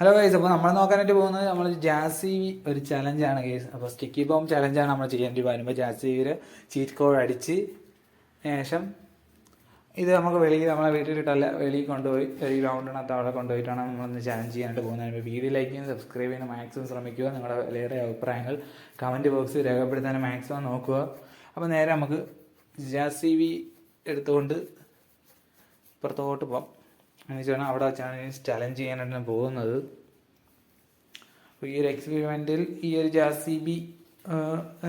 Hello guys അപ്പോൾ നമ്മൾ നോക്കാനായിട്ട് പോകുന്നത് നമ്മൾ ജാസി ഒരു ചലഞ്ചാണ് ഗൈസ് അപ്പോൾ സ്റ്റിക്കി ബോം ചലഞ്ചാണ് നമ്മൾ ചെയ്യേണ്ടി വരുമ്പോൾ ജാസിയിൽ ചീറ്റ് കോഡ് അടിച്ച് ശേഷം ഇത് നമുക്ക് വെളിയിൽ നമ്മളെ വീട്ടിലിട്ടല്ല വെളിയിൽ കൊണ്ടുപോയി ഒരു ഗ്രൗണ്ടിനകത്ത് അവിടെ കൊണ്ടുപോയിട്ടാണ് നമ്മളൊന്ന് ചലഞ്ച് ചെയ്യാനായിട്ട് പോകുന്നത്. വീഡിയോ ലൈക്ക് ചെയ്യാൻ സബ്സ്ക്രൈബ് ചെയ്യാൻ മാക്സിമം ശ്രമിക്കുക. നിങ്ങളുടെ വിലയേറെ അഭിപ്രായങ്ങൾ കമന്റ് ബോക്സിൽ രേഖപ്പെടുത്താൻ മാക്സിമം നോക്കുക. അപ്പോൾ നേരെ നമുക്ക് ജാസി വി എടുത്തുകൊണ്ട് പുറത്തോട്ട് പോകാം എന്ന് വെച്ചാൽ അവിടെ വെച്ചാണ് ചലഞ്ച് ചെയ്യാനായിട്ട് പോകുന്നത്. അപ്പോൾ ഈ ഒരു എക്സ്പെരിമെന്റിൽ ഈ ഒരു ജാസി ബി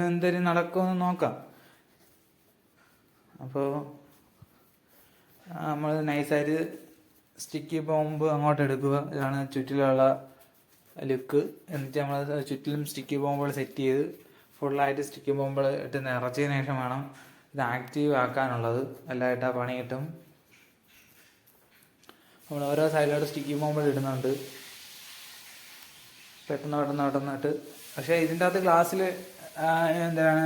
എന്തെങ്കിലും നടക്കുമെന്ന് നോക്കാം. അപ്പോൾ നമ്മൾ നൈസായിട്ട് സ്റ്റിക്കി ബോംബ് അങ്ങോട്ട് എടുക്കുക. ഇതാണ് ചുറ്റിലുള്ള ലുക്ക് എന്നിട്ട് നമ്മൾ ചുറ്റിലും സ്റ്റിക്കി ബോംബുകൾ സെറ്റ് ചെയ്ത് ഫുള്ളായിട്ട് സ്റ്റിക്കി ബോംബുകൾ ഇട്ട് നിറച്ചതിന് ശേഷം വേണം ഇത് ആക്റ്റീവ് ആക്കാനുള്ളത്. എല്ലായിട്ട് ആ പണി കിട്ടും. നമ്മൾ ഓരോ സൈഡിലോട്ട് സ്റ്റിക്കി ബോംബുകൾ ഇടുന്നുണ്ട്. പെട്ടെന്ന് പെട്ടെന്ന് പെട്ടെന്നിട്ട് പക്ഷേ ഇതിന്റെ അകത്ത് ഗ്ലാസ്സിൽ എന്താണ്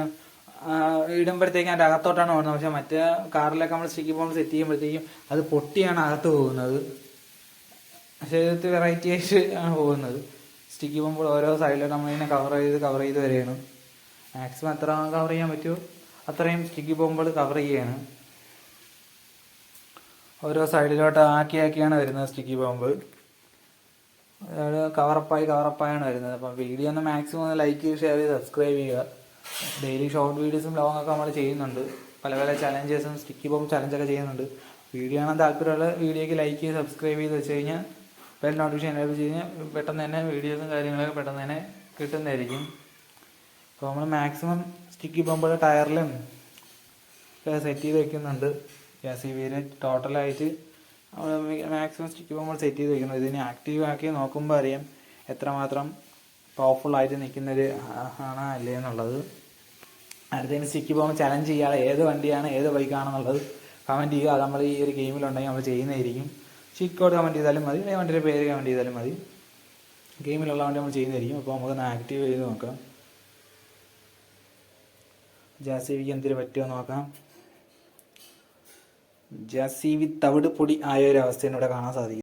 ഇടുമ്പോഴത്തേക്ക് അതിന്റെ അകത്തോട്ടാണ് പോകുന്നത് പക്ഷെ മറ്റേ കാറിലൊക്കെ നമ്മൾ സ്റ്റിക്കി ബോംബ് സെറ്റ് ചെയ്യുമ്പോഴത്തേക്കും അത് പൊട്ടിയാണ് അകത്ത് പോകുന്നത്. പക്ഷേ ഇത് വെറൈറ്റി ആയിട്ട് ആണ് പോകുന്നത്. സ്റ്റിക്കി പോകുമ്പോൾ ഓരോ സൈഡിലോട്ട് നമ്മളിങ്ങനെ കവർ ചെയ്ത് കവർ ചെയ്ത് വരികയാണ്. മാക്സിമം എത്ര കവർ ചെയ്യാൻ പറ്റുമോ? അത്രയും സ്റ്റിക്കി പോകുമ്പോൾ കവർ ചെയ്യാണ് ഓരോ സൈഡിലോട്ട് ആക്കി ആക്കിയാണ് വരുന്നത് സ്റ്റിക്കി ബോംബ്. അതായത് കവറപ്പായി കവറപ്പായാണ് വരുന്നത്. അപ്പം വീഡിയോ ഒന്ന് മാക്സിമം ഒന്ന് ലൈക്ക് ഷെയർ ചെയ്ത് സബ്സ്ക്രൈബ് ചെയ്യുക. ഡെയിലി ഷോർട്ട് വീഡിയോസും ലോങ് ഒക്കെ നമ്മൾ ചെയ്യുന്നുണ്ട്. പല പല ചലഞ്ചസും സ്റ്റിക്കി ബോംബ് ചലഞ്ചൊക്കെ ചെയ്യുന്നുണ്ട്. വീഡിയോ കാണാൻ താല്പര്യമുള്ള വീഡിയോക്ക് ലൈക്ക് ചെയ്ത് സബ്സ്ക്രൈബ് ചെയ്ത് വെച്ച് കഴിഞ്ഞാൽ ബെൽ നോട്ടിഫിക്കേഷൻ എനേബിൾ ചെയ്ത് കഴിഞ്ഞാൽ പെട്ടെന്ന് തന്നെ വീഡിയോസും കാര്യങ്ങളൊക്കെ പെട്ടെന്ന് തന്നെ കിട്ടുന്നതായിരിക്കും. അപ്പോൾ നമ്മൾ മാക്സിമം സ്റ്റിക്കി ബോംബുകൾ ടയറിലും സെറ്റ് ചെയ്ത് വെക്കുന്നുണ്ട്. ഗ്യാസ് വിയിൽ ടോട്ടലായിട്ട് മാക്സിമം സ്റ്റിക്ക് പോകുമ്പോൾ സെറ്റ് ചെയ്ത് വെക്കുന്നത് ഇതിനെ ആക്റ്റീവ് ആക്കി നോക്കുമ്പോൾ അറിയാം എത്രമാത്രം പവർഫുൾ ആയിട്ട് നിൽക്കുന്നത് ആണ് അല്ലേ എന്നുള്ളത്. അടുത്തതിന് സ്റ്റിക്ക് പോകുമ്പോൾ ചലഞ്ച് ചെയ്യാതെ ഏത് വണ്ടിയാണ് ഏത് ബൈക്കാണെന്നുള്ളത് കമന്റ് ചെയ്യുക. നമ്മൾ ഈ ഒരു ഗെയിമിലുണ്ടെങ്കിൽ നമ്മൾ ചെയ്യുന്നതായിരിക്കും. ചിക്കോട് കമന്റ് ചെയ്താലും മതി. അല്ലെങ്കിൽ വണ്ടിയുടെ പേര് കമന്റ് ചെയ്താലും മതി. ഗെയിമിലുള്ള വണ്ടി നമ്മൾ ചെയ്യുന്നതായിരിക്കും. അപ്പോൾ നമുക്കൊന്ന് ആക്റ്റീവ് ചെയ്ത് നോക്കാം. ജാസിവിക്ക് എന്തിനു പറ്റുമോ നോക്കാം. ജാസിവി തവിട് പൊടി ആയ ഒരു അവസ്ഥയാണ് ഇവിടെ കാണാൻ സാധിക്കും.